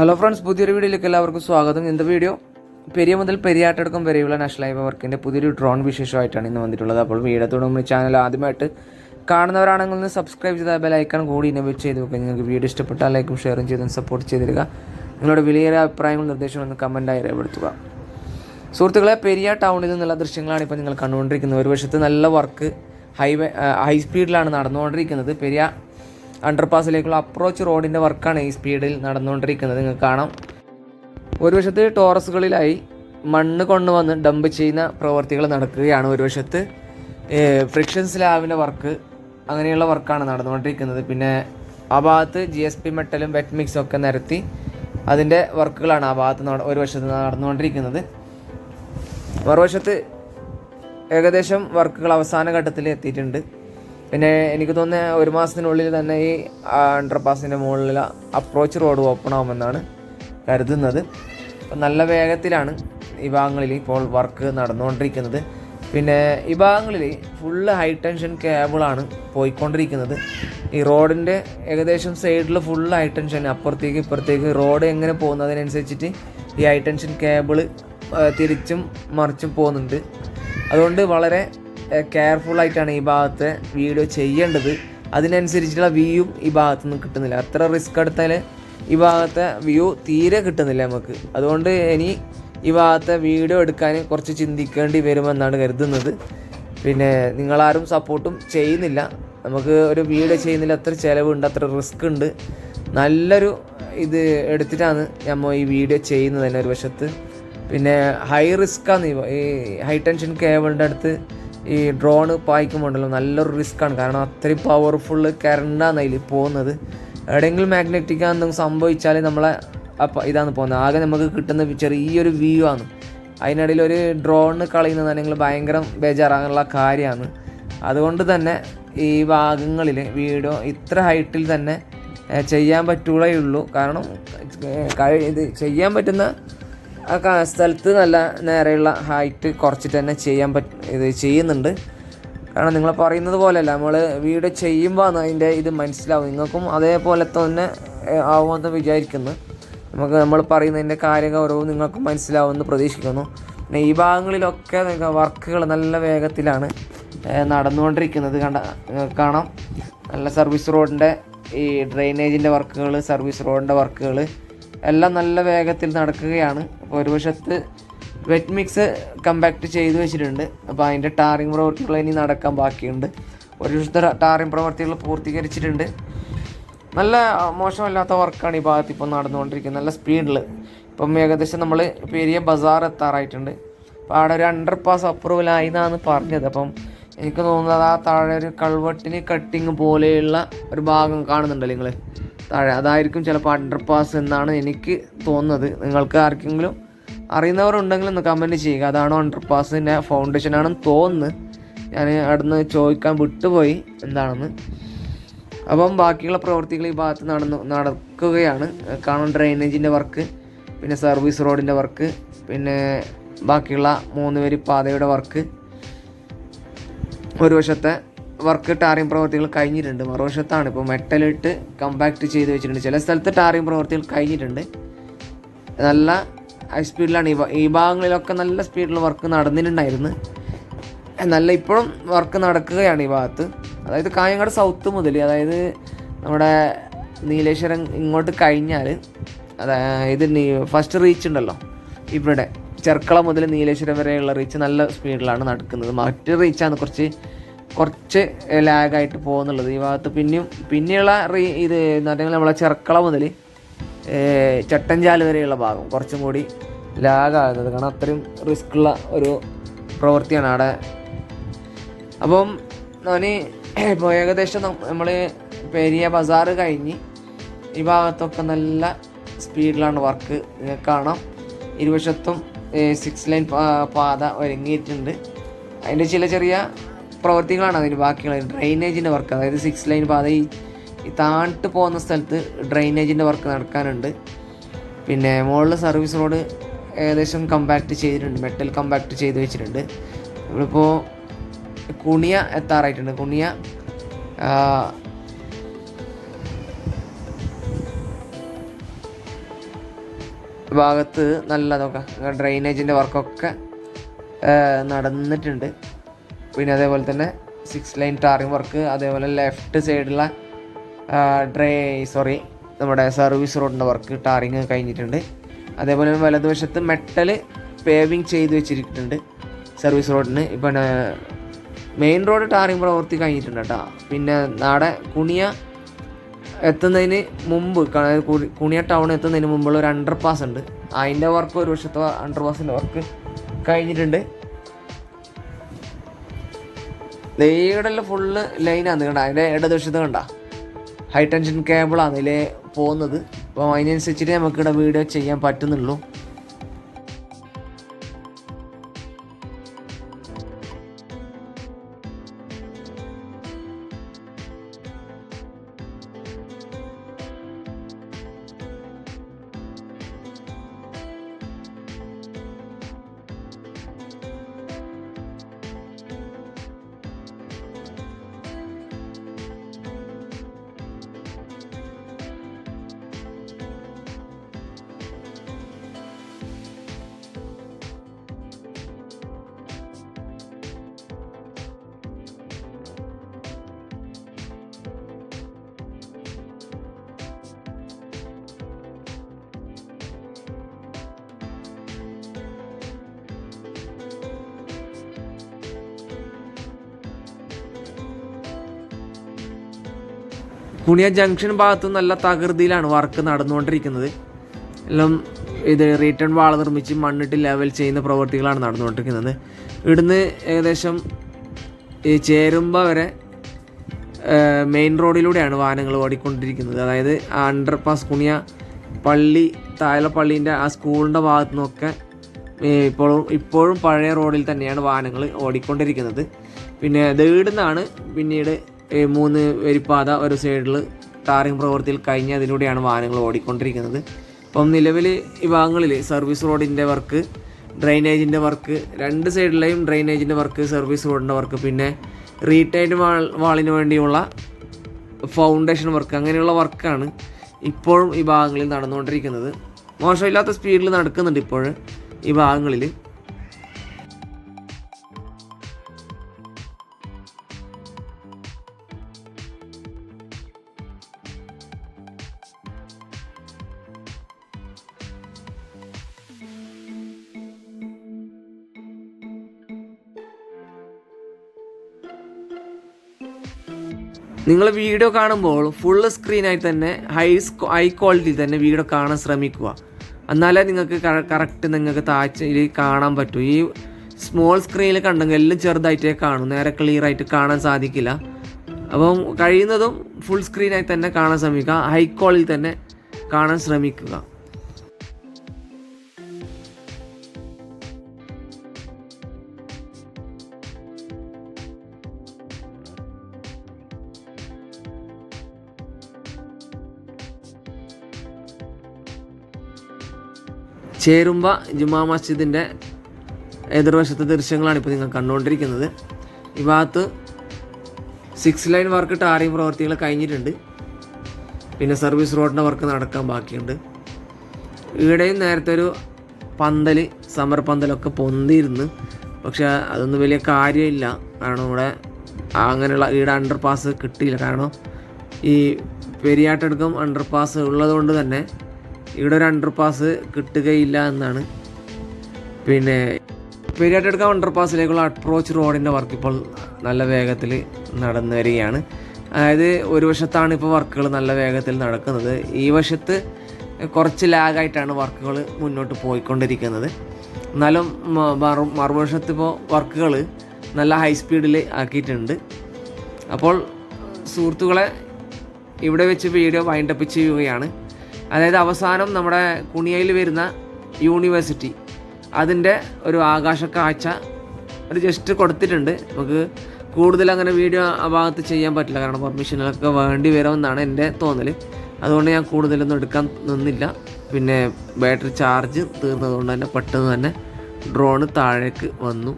Hello friends പുതിയൊരു വീഡിയോയിലേക്ക് എല്ലാവർക്കും സ്വാഗതം. ഇന്നത്തെ വീഡിയോ പെരിയ മുതൽ പെരിയാട്ടടക്കം വരെയുള്ള നാഷണൽ ഹൈവേ വർക്കിന്റെ പുതിയൊരു ഡ്രോൺ വിശേഷമായിട്ടാണ് ഇന്ന് വന്നിട്ടുള്ളത്. അപ്പോൾ വീഡിയോ തുടങ്ങുമ്പോൾ ചാനൽ ആദ്യമായിട്ട് കാണുന്നവരാണെങ്കിൽ ഒന്ന് സബ്സ്ക്രൈബ് ബെൽ ഐക്കൺ കൂടി ഇനോവേറ്റ് ചെയ്ത് നോക്കുക നിങ്ങൾക്ക് വീഡിയോ ഇഷ്ടപ്പെട്ടാൽ ലൈക്കും ഷെയറും ചെയ്തും സപ്പോർട്ട് ചെയ്തിരിക്കുക നിങ്ങളുടെ വിലയേറിയ അഭിപ്രായങ്ങളും നിർദ്ദേശങ്ങളും ഒന്ന് കമന്റായി രേഖപ്പെടുത്തുക. സുഹൃത്തുക്കളെ പെരിയ ടൗണിൽ നിന്നുള്ള ദൃശ്യങ്ങളാണ് ഇപ്പോൾ നിങ്ങൾ കണ്ടുകൊണ്ടിരിക്കുന്നത്. ഒരു വശത്ത് നല്ല വർക്ക് ഹൈവേ ഹൈ സ്പീഡിലാണ് നടന്നുകൊണ്ടിരിക്കുന്നത്. പെരിയ അണ്ടർപാസിലേക്കുള്ള അപ്രോച്ച് റോഡിന്റെ വർക്കാണ് ഈ സ്പീഡിൽ നടന്നുകൊണ്ടിരിക്കുന്നത്. നിങ്ങൾക്ക് കാണാം. ഒരു വശത്ത് ടോറസുകളിലായി മണ്ണ് കൊണ്ടുവന്ന് ഡംപ് ചെയ്യുന്ന പ്രവർത്തികൾ നടക്കുകയാണ് ഒരു വശത്ത്. ഫ്രിക്ഷൻ സ്ലാബിന്റെ വർക്ക് അങ്ങനെയുള്ള വർക്കാണ് നടന്നുകൊണ്ടിരിക്കുന്നത്. പിന്നെ ആ ഭാഗത്ത് ജി എസ് പി മെറ്റലും വെറ്റ് മിക്സും ഒക്കെ നിരത്തി അതിന്റെ വർക്കുകളാണ് ആ ഭാഗത്ത് ഒരു വശത്ത് നടന്നുകൊണ്ടിരിക്കുന്നത്. മറുവശത്ത് ഏകദേശം വർക്കുകൾ അവസാന ഘട്ടത്തിൽ എത്തിയിട്ടുണ്ട് പിന്നെ എനിക്ക് തോന്നുന്നത് ഒരു മാസത്തിനുള്ളിൽ തന്നെ ഈ അണ്ടർപാസിന്റെ മുകളിൽ അപ്രോച്ച് റോഡ് ഓപ്പൺ ആവുമെന്നാണ് കരുതുന്നത്. അപ്പം നല്ല വേഗത്തിലാണ് ഈ ഭാഗങ്ങളിൽ ഇപ്പോൾ വർക്ക് നടന്നുകൊണ്ടിരിക്കുന്നത്. പിന്നെ ഈ ഭാഗങ്ങളിൽ ഫുള്ള് ഹൈ ടെൻഷൻ കേബിളാണ് പോയിക്കൊണ്ടിരിക്കുന്നത്. ഈ റോഡിന്റെ ഏകദേശം സൈഡിൽ ഫുള്ള് ഹൈ ടെൻഷൻ അപ്പുറത്തേക്ക് ഇപ്പുറത്തേക്ക് റോഡ് എങ്ങനെ പോകുന്നതിനനുസരിച്ചിട്ട് ഈ ഹൈ ടെൻഷൻ കേബിൾ തിരിച്ചും മറിച്ചും പോകുന്നുണ്ട്. അതുകൊണ്ട് വളരെ കെയർഫുൾ ആയിട്ടാണ് ഈ ഭാഗത്ത് വീഡിയോ ചെയ്യേണ്ടത്. അതിനനുസരിച്ചുള്ള വ്യൂയും ഈ ഭാഗത്തു നിന്ന് കിട്ടുന്നില്ല. അത്ര റിസ്ക് എടുത്താൽ ഈ ഭാഗത്തെ വ്യൂ തീരെ കിട്ടുന്നില്ല നമുക്ക്. അതുകൊണ്ട് ഇനി ഈ ഭാഗത്തെ വീഡിയോ എടുക്കാൻ കുറച്ച് ചിന്തിക്കേണ്ടി വരുമെന്നാണ് കരുതുന്നത്. പിന്നെ നിങ്ങളാരും സപ്പോർട്ടും ചെയ്യുന്നില്ല. നമുക്ക് ഒരു വീഡിയോ ചെയ്യുന്നില്ല അത്ര ചിലവുണ്ട് അത്ര റിസ്ക് ഉണ്ട്. നല്ലൊരു ഇത് എടുത്തിട്ടാണ് നമ്മൾ ഈ വീഡിയോ ചെയ്യുന്നത് തന്നെ ഒരു വശത്ത്. പിന്നെ ഹൈ റിസ്ക്കാണ് ഈ ഹൈ ടെൻഷൻ കേബിളിന്റെ അടുത്ത് ഈ ഡ്രോണ് പായിക്കുമ്പോണ്ടല്ലോ നല്ലൊരു റിസ്ക്കാണ് കാരണം അത്രയും പവർഫുള്ള് കറണ്ടാണ് അതിൽ പോകുന്നത്. എവിടെയെങ്കിലും മാഗ്നറ്റിക് എന്തെങ്കിലും സംഭവിച്ചാൽ നമ്മളെ അപ്പം ഇതാണ് പോകുന്നത്. ആകെ നമുക്ക് കിട്ടുന്ന ചെറിയൊരു വ്യൂ ആണ്. അതിനിടയിൽ ഒരു ഡ്രോണ് കളയുന്നതാണെങ്കിൽ ഭയങ്കര ബേജാറാകാനുള്ള കാര്യമാണ്. അതുകൊണ്ട് തന്നെ ഈ ഭാഗങ്ങളിൽ വീഡിയോ ഇത്ര ഹൈറ്റിൽ തന്നെ ചെയ്യാൻ പറ്റുകയുള്ളൂ കാരണം ഇത് ചെയ്യാൻ പറ്റുന്ന ആ സ്ഥലത്ത് നല്ല നേരെയുള്ള ഹൈറ്റ് കുറച്ചിട്ട് തന്നെ ചെയ്യാൻ പറ്റ ഇത് ചെയ്യുന്നുണ്ട്. കാരണം നിങ്ങൾ പറയുന്നത് പോലെയല്ല നമ്മൾ വീഡിയോ ചെയ്യുമ്പോൾ അതിന്റെ ഇത് മനസ്സിലാവും. നിങ്ങൾക്കും അതേപോലെ തന്നെ ആവുമെന്ന് വിചാരിക്കുന്നു. നമുക്ക് നമ്മൾ പറയുന്നതിന്റെ കാര്യഗൗരവം നിങ്ങൾക്കും മനസ്സിലാവുമെന്ന് പ്രതീക്ഷിക്കുന്നു. പിന്നെ ഈ ഭാഗങ്ങളിലൊക്കെ വർക്കുകൾ നല്ല വേഗത്തിലാണ് നടന്നുകൊണ്ടിരിക്കുന്നത്. കണ്ട കാണാം. നല്ല സർവീസ് റോഡിന്റെ ഈ ഡ്രെയിനേജിന്റെ വർക്കുകൾ സർവീസ് റോഡിന്റെ വർക്കുകൾ എല്ലാം നല്ല വേഗത്തിൽ നടക്കുകയാണ്. ഒരു വശത്ത് വെറ്റ് മിക്സ് കമ്പാക്ട് ചെയ്ത് വെച്ചിട്ടുണ്ട്. അപ്പോൾ അതിന്റെ ടാറിങ് പ്രവർത്തികൾ ഇനി നടക്കാൻ ബാക്കിയുണ്ട്. ഒരു വശത്ത് ടാറിങ് പ്രവർത്തികൾ പൂർത്തീകരിച്ചിട്ടുണ്ട്. നല്ല മോശമല്ലാത്ത വർക്കാണ് ഈ ഭാഗത്ത് ഇപ്പോൾ നടന്നുകൊണ്ടിരിക്കുന്നത്. നല്ല സ്പീഡിൽ ഇപ്പം ഏകദേശം നമ്മൾ പെരിയ ബസാർ എത്താറായിട്ടുണ്ട്. അപ്പോൾ അവിടെ ഒരു അണ്ടർ പാസ് അപ്രൂവൽ ആയി എന്നാണ് പറഞ്ഞത്. അപ്പം എനിക്ക് തോന്നുന്നത് ആ താഴെ ഒരു കൾവട്ടിന് കട്ടിങ് പോലെയുള്ള ഒരു ഭാഗം കാണുന്നുണ്ടല്ലോ നിങ്ങൾ താഴെ. അതായിരിക്കും ചിലപ്പോൾ അണ്ടർ പാസ് എന്നാണ് എനിക്ക് തോന്നുന്നത്. നിങ്ങൾക്ക് ആർക്കെങ്കിലും അറിയുന്നവരുണ്ടെങ്കിൽ ഒന്ന് കമന്റ് ചെയ്യുക. അതാണോ അണ്ടർ പാസിന്റെ ഫൗണ്ടേഷൻ ആണെന്ന് തോന്നുന്നു. ഞാൻ അവിടുന്ന് ചോദിക്കാൻ വിട്ടുപോയി എന്താണെന്ന്. അപ്പം ബാക്കിയുള്ള പ്രവൃത്തികൾ ഈ ഭാഗത്ത് നടന്നു നടക്കുകയാണ്. കാണാൻ ഡ്രെയിനേജിന്റെ വർക്ക് പിന്നെ സർവീസ് റോഡിന്റെ വർക്ക് പിന്നെ ബാക്കിയുള്ള മൂന്ന് വരി പാതയുടെ വർക്ക് ഒരു വശത്തെ വർക്ക് ടാറിംഗ് പ്രവർത്തികൾ കഴിഞ്ഞിട്ടുണ്ട്. മറുവശത്താണ് ഇപ്പോൾ മെറ്റലിട്ട് കമ്പാക്ട് ചെയ്ത് വെച്ചിട്ടുണ്ട്. ചില സ്ഥലത്ത് ടാറിംഗ് പ്രവർത്തികൾ കഴിഞ്ഞിട്ടുണ്ട്. നല്ല ഹൈ സ്പീഡിലാണ് ഈ ഭാഗങ്ങളിലൊക്കെ നല്ല സ്പീഡിൽ വർക്ക് നടന്നിട്ടുണ്ടായിരുന്നു. നല്ല ഇപ്പോഴും വർക്ക് നടക്കുകയാണ് ഈ ഭാഗത്ത്. അതായത് കായങ്ങാട് സൗത്ത് മുതൽ അതായത് നമ്മുടെ നീലേശ്വരം ഇങ്ങോട്ട് കഴിഞ്ഞാൽ അതായത് ഫസ്റ്റ് റീച്ച് ഉണ്ടല്ലോ. ഇവിടെ ചെർക്കള മുതൽ നീലേശ്വരം വരെയുള്ള റീച്ച് നല്ല സ്പീഡിലാണ് നടക്കുന്നത്. മറ്റ് റീച്ചാണ് കുറച്ച് കുറച്ച് ലാഗായിട്ട് പോകുന്നുള്ളത് ഈ ഭാഗത്ത്. പിന്നെയും പിന്നെയുള്ള റീ ഇത് എന്ന് പറഞ്ഞാൽ നമ്മളെ ചെർക്കള മുതൽ ചട്ടഞ്ചാൽ വരെയുള്ള ഭാഗം കുറച്ചും കൂടി ലാഗാകുന്നത്. കാരണം അത്രയും റിസ്ക് ഉള്ള ഒരു പ്രവൃത്തിയാണ് അവിടെ. അപ്പം ഞാൻ ഇപ്പോൾ ഏകദേശം നമ്മൾ പെരിയ ബസാറ് കഴിഞ്ഞ് ഈ ഭാഗത്തൊക്കെ നല്ല സ്പീഡിലാണ് വർക്ക്. കാണാം. ഇരുവശത്തും സിക്സ് ലൈൻ പാത ഒരുങ്ങിയിട്ടുണ്ട്. അതിന്റെ ചില ചെറിയ പ്രവൃത്തികളാണ് അതിന് ബാക്കിയുള്ളത് ഡ്രെയിനേജിന്റെ വർക്ക് അതായത് സിക്സ് ലൈൻ പാത ഈ താണിട്ട് പോകുന്ന സ്ഥലത്ത് ഡ്രെയിനേജിന്റെ വർക്ക് നടക്കാനുണ്ട്. പിന്നെ മുകളിൽ സർവീസ് റോഡ് ഏകദേശം കമ്പാക്ട് ചെയ്തിട്ടുണ്ട്. മെറ്റൽ കമ്പാക്ട് ചെയ്ത് വെച്ചിട്ടുണ്ട്. നമ്മളിപ്പോൾ കുണിയ എത്താറായിട്ടുണ്ട്. കുണിയ ഭാഗത്ത് നല്ലതൊക്കെ ഡ്രെയിനേജിന്റെ വർക്കൊക്കെ നടന്നിട്ടുണ്ട്. പിന്നെ അതേപോലെ തന്നെ സിക്സ് ലൈൻ ടാറിങ് വർക്ക് അതേപോലെ ലെഫ്റ്റ് സൈഡിലുള്ള ഡ്രൈ സോറി നമ്മുടെ സർവീസ് റോഡിന്റെ വർക്ക് ടാറിങ് കഴിഞ്ഞിട്ടുണ്ട്. അതേപോലെ തന്നെ വലതുവശത്ത് മെറ്റൽ പേവിങ് ചെയ്ത് വെച്ചിരിക്കുന്നുണ്ട് സർവീസ് റോഡിന് ഇപ്പം മെയിൻ റോഡ് ടാറിങ് പ്രവൃത്തി കഴിഞ്ഞിട്ടുണ്ട് കേട്ടോ. പിന്നെ നാടെ കുണിയ എത്തുന്നതിന് മുമ്പ് കുണിയ ടൗൺ എത്തുന്നതിന് മുമ്പുള്ള ഒരു അണ്ടർ പാസ് ഉണ്ട്. അതിന്റെ വർക്ക് ഒരു വർഷത്തെ അണ്ടർ പാസിന്റെ വർക്ക് കഴിഞ്ഞിട്ടുണ്ട്. ഇവിടെ ഫുള്ള് ലൈനാണ് കണ്ട? അതിന്റെ ഇടതുവശത്ത് കണ്ട? ഹൈ ടെൻഷൻ കേബിളാണ് ഇതിലെ പോകുന്നത്. അപ്പോൾ അതിനനുസരിച്ചിട്ട് നമുക്കിവിടെ വീഡിയോ ചെയ്യാൻ പറ്റുന്നുള്ളൂ. കുണിയ ജംഗ്ഷൻ ഭാഗത്ത് നല്ല തകൃതിയിലാണ് വർക്ക് നടന്നുകൊണ്ടിരിക്കുന്നത്. എല്ലാം ഇത് റീറ്റേൺ വാള നിർമ്മിച്ച് മണ്ണിട്ട് ലെവൽ ചെയ്യുന്ന പ്രവൃത്തികളാണ് നടന്നുകൊണ്ടിരിക്കുന്നത്. ഇവിടുന്ന് ഏകദേശം ഈ ചേരുമ്പ വരെ മെയിൻ റോഡിലൂടെയാണ് വാഹനങ്ങൾ ഓടിക്കൊണ്ടിരിക്കുന്നത്. അതായത് അണ്ടർ പാസ് കുണിയ പള്ളി താഴെ പള്ളീന്റെ ആ സ്കൂളിന്റെ ഭാഗത്തു നിന്നൊക്കെ ഇപ്പോഴും ഇപ്പോഴും പഴയ റോഡിൽ തന്നെയാണ് വാഹനങ്ങൾ ഓടിക്കൊണ്ടിരിക്കുന്നത്. പിന്നെ ദീടുന്നാണ് പിന്നീട് മൂന്ന് വരിപ്പാത ഒരു സൈഡിൽ ടാറിങ് പ്രവൃത്തിയിൽ കഴിഞ്ഞ് അതിലൂടെയാണ് വാഹനങ്ങൾ ഓടിക്കൊണ്ടിരിക്കുന്നത്. അപ്പം നിലവിൽ ഈ ഭാഗങ്ങളിൽ സർവീസ് റോഡിന്റെ വർക്ക് ഡ്രെയിനേജിന്റെ വർക്ക് രണ്ട് സൈഡിലെയും ഡ്രെയിനേജിന്റെ വർക്ക് സർവീസ് റോഡിന്റെ വർക്ക് പിന്നെ റീറ്റൈൻഡ് വാൾ വാളിന് വേണ്ടിയുള്ള ഫൗണ്ടേഷൻ വർക്ക് അങ്ങനെയുള്ള വർക്കാണ് ഇപ്പോഴും ഈ ഭാഗങ്ങളിൽ നടന്നുകൊണ്ടിരിക്കുന്നത്. മോശമില്ലാത്ത സ്പീഡിൽ നടക്കുന്നുണ്ട് ഇപ്പോൾ ഈ ഭാഗങ്ങളിൽ. നിങ്ങൾ വീഡിയോ കാണുമ്പോൾ ഫുൾ സ്ക്രീനായി തന്നെ ഹൈ ഹൈ ക്വാളിറ്റി തന്നെ വീഡിയോ കാണാൻ ശ്രമിക്കുക. എന്നാലേ നിങ്ങൾക്ക് കറക്റ്റ് നിങ്ങൾക്ക് താഴ്ചയിൽ കാണാൻ പറ്റൂ. ഈ സ്മോൾ സ്ക്രീനിൽ കണ്ടെങ്കിൽ എല്ലാം ചെറുതായിട്ടേ കാണും. നേരെ ക്ലിയർ ആയിട്ട് കാണാൻ സാധിക്കില്ല. അപ്പം കഴിയുന്നതും ഫുൾ സ്ക്രീനായി തന്നെ കാണാൻ ശ്രമിക്കുക. ഹൈ ക്വാളിറ്റി തന്നെ കാണാൻ ശ്രമിക്കുക. ചേരുമ്പ ജുമാ മസ്ജിദിന്റെ എതിർവശത്തെ ദൃശ്യങ്ങളാണ് ഇപ്പോൾ നിങ്ങൾ കണ്ടുകൊണ്ടിരിക്കുന്നത്. ഈ ഭാഗത്ത് സിക്സ് ലൈൻ വർക്ക് ടാറിങ് പ്രവർത്തികൾ കഴിഞ്ഞിട്ടുണ്ട്. പിന്നെ സർവീസ് റോഡിന്റെ വർക്ക് നടക്കാൻ ബാക്കിയുണ്ട്. ഇവിടെയും നേരത്തെ ഒരു പന്തൽ സമർ പന്തലൊക്കെ പൊന്തിയിരുന്നു. പക്ഷെ അതൊന്നും വലിയ കാര്യമില്ല. കാരണം ഇവിടെ അങ്ങനെയുള്ള ഈടെ അണ്ടർ പാസ് കിട്ടിയില്ല. കാരണം ഈ പെരിയാട്ടടുക്കം അണ്ടർ പാസ് ഉള്ളതുകൊണ്ട് തന്നെ ഇവിടെ ഒരു അണ്ടർ പാസ് കിട്ടുകയില്ല എന്നാണ്. പിന്നെ പെരിയാട്ടെടുക്ക അണ്ടർ പാസിലേക്കുള്ള അപ്രോച്ച് റോഡിന്റെ വർക്ക് ഇപ്പോൾ നല്ല വേഗത്തിൽ നടന്നു വരികയാണ്. അതായത് ഒരു വശത്താണ് ഇപ്പോൾ വർക്കുകൾ നല്ല വേഗത്തിൽ നടക്കുന്നത്. ഈ വശത്ത് കുറച്ച് ലാഗായിട്ടാണ് വർക്കുകൾ മുന്നോട്ട് പോയിക്കൊണ്ടിരിക്കുന്നത്. എന്നാലും മറുവശത്ത് ഇപ്പോൾ വർക്കുകൾ നല്ല ഹൈ സ്പീഡിൽ ആക്കിയിട്ടുണ്ട്. അപ്പോൾ സുഹൃത്തുക്കളെ ഇവിടെ വെച്ച് വീഡിയോ വൈൻഡപ്പ് ചെയ്യുകയാണ്. അതായത് അവസാനം നമ്മുടെ കുണിയയിൽ വരുന്ന യൂണിവേഴ്സിറ്റി. അതിന്റെ ഒരു ആകാശ കാഴ്ച ഒരു ജസ്റ്റ് കൊടുത്തിട്ടുണ്ട്. നമുക്ക് കൂടുതൽ അങ്ങനെ വീഡിയോ ആ ഭാഗത്ത് ചെയ്യാൻ പറ്റില്ല. കാരണം പെർമിഷനൊക്കെ വേണ്ടി വരുമെന്നാണ് എന്റെ തോന്നൽ അതുകൊണ്ട് ഞാൻ കൂടുതലൊന്നും എടുക്കാൻ നിന്നില്ല. പിന്നെ ബാറ്ററി ചാർജ് തീർന്നതുകൊണ്ട് തന്നെ പെട്ടെന്ന് തന്നെ ഡ്രോണ് താഴേക്ക് വന്നു.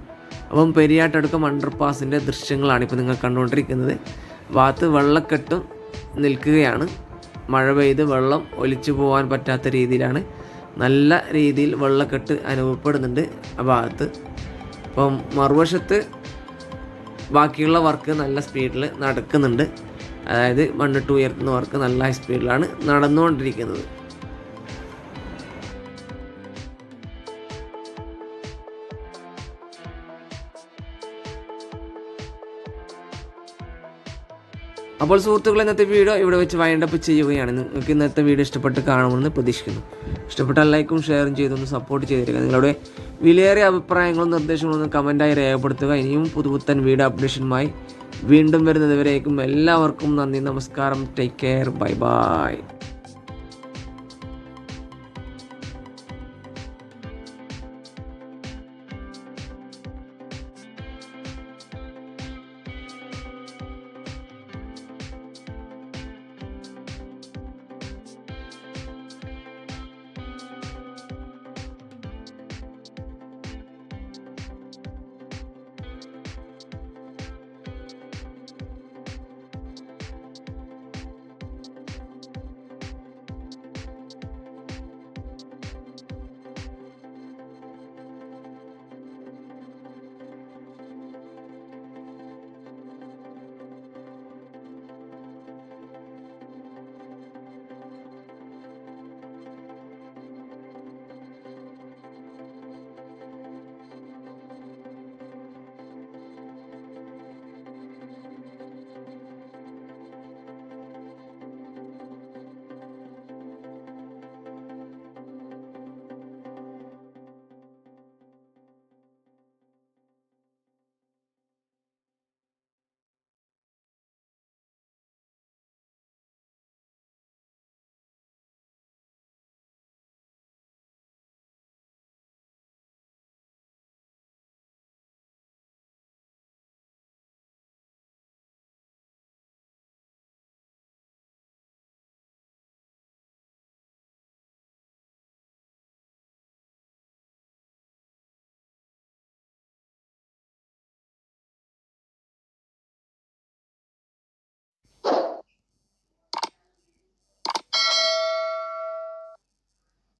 അപ്പം പെരിയാട്ടടുക്കം അണ്ടർ പാസിന്റെ ദൃശ്യങ്ങളാണ് ഇപ്പോൾ നിങ്ങൾ കണ്ടുകൊണ്ടിരിക്കുന്നത്. ഭാഗത്ത് വെള്ളക്കെട്ടും നിൽക്കുകയാണ്. മഴ പെയ്ത് വെള്ളം ഒലിച്ചു പോകാൻ പറ്റാത്ത രീതിയിലാണ്. നല്ല രീതിയിൽ വെള്ളക്കെട്ട് അനുഭവപ്പെടുന്നുണ്ട് ആ ഭാഗത്ത്. അപ്പം മറുവശത്ത് ബാക്കിയുള്ള വർക്ക് നല്ല സ്പീഡിൽ നടക്കുന്നുണ്ട്. അതായത് മണ്ണിട്ട് ഉയർത്തുന്ന വർക്ക് നല്ല സ്പീഡിലാണ് നടന്നുകൊണ്ടിരിക്കുന്നത്. അപ്പോൾ സുഹൃത്തുക്കൾ ഇന്നത്തെ വീഡിയോ ഇവിടെ വെച്ച് വൈൻഡപ്പ് ചെയ്യുകയാണ്. നിങ്ങൾക്ക് ഇന്നത്തെ വീഡിയോ ഇഷ്ടപ്പെട്ട് കാണുമെന്ന് പ്രതീക്ഷിക്കുന്നു. ഇഷ്ടപ്പെട്ടാൽ ലൈക്കും ഷെയറും ചെയ്തൊന്ന് സപ്പോർട്ട് ചെയ്തിരിക്കുക. നിങ്ങളുടെ വിലയേറിയ അഭിപ്രായങ്ങളും നിർദ്ദേശങ്ങളും ഒന്ന് കമന്റായി രേഖപ്പെടുത്തുക. ഇനിയും പുതുപുത്തൻ വീഡിയോ അപ്ഡേഷനുമായി വീണ്ടും വരുന്നതുവരേക്കും എല്ലാവർക്കും നന്ദി നമസ്കാരം. Take care bye bye